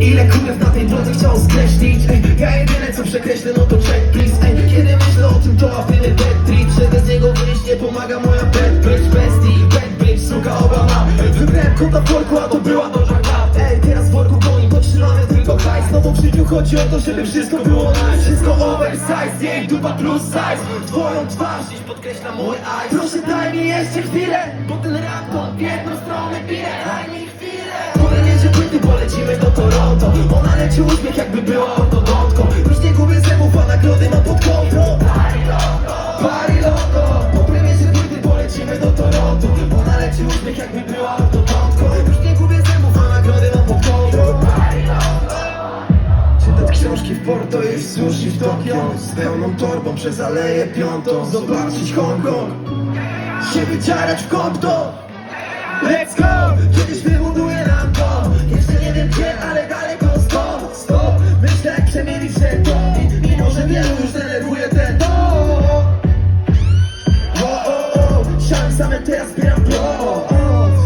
Ile kurw na tej drodze chciał skreślić? Ej, Ja jedyne co przekreślę no to check please ej, Kiedy myślę o tym to aktywny dead trip Że bez niego wyjść nie pomaga moja bad bitch Bestie, bad bitch, suka Obama. Ej, Wybrałem kota w worku, a to była Doja Cat Ej, teraz w worku goni, to trzymamy tylko hajs. No bo w życiu chodzi o to, żeby wszystko było nice. Wszystko oversize, jej dupa plus size. Twoją twarz dziś podkreśla mój eyes. Proszę daj mi jeszcze chwilę Bo ten rap to w polecimy do Toronto Ona leci uśmiech jakby była ortodontką Już nie gubię zębów, a nagrody mam pod kontrolą Pari logo. Po premierze płyty polecimy do Toronto. Ona leci uśmiech jakby była ortodontką Już nie gubię zębów, a nagrody mam pod Czytać książki w Porto i sushi w Tokio Z pełną torbą przez Aleję Piątą? Zobaczyć Hongkong. Się wycierać w Compton Szansę teraz zbieram pro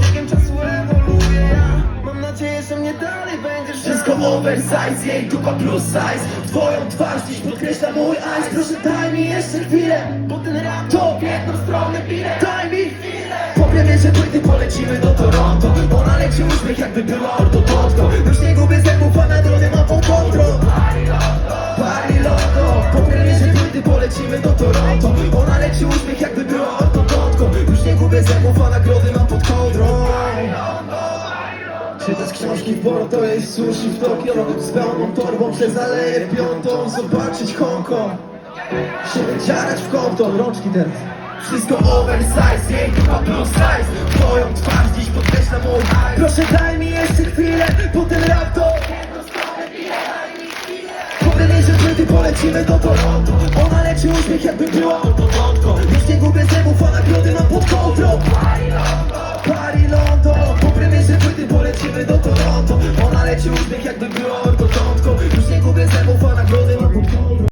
biegiem czasu ewoluuje ja. Mam nadzieję, że mnie dalej będziesz Wszystko oversize, jej dupa plus size. Twoją twarz dziś podkreśla mój eyes. Proszę daj mi jeszcze chwilę Bo ten rap to w jedną stronę bile Daj mi chwilę. Po premierze płyty polecimy do Toronto. Ona leci uśmiech jakby była ortodontką Już nie gubię zębów, a nagrody mam pod kontrolą Pari logo. Po premierze płyty polecimy do Toronto. Ona leci uśmiech jakby była ortodontką nagrody mam pod kontrolą Czytać książki w Porto, jeść sushi w Tokio Z pełną torbą przez Aleję Piątą Zobaczyć Hongkong Się wycierać w Compton Rączki teraz. Wszystko oversize, jej dupa plus size. Twoją twarz dziś podkreśla mój Proszę daj mi jeszcze chwilę, bo ten rap to Po premierze płyty polecimy do Toronto. Ona leci uśmiech jakby była ortodontką polecimy do Toronto. Ona leci uśmiech jakby była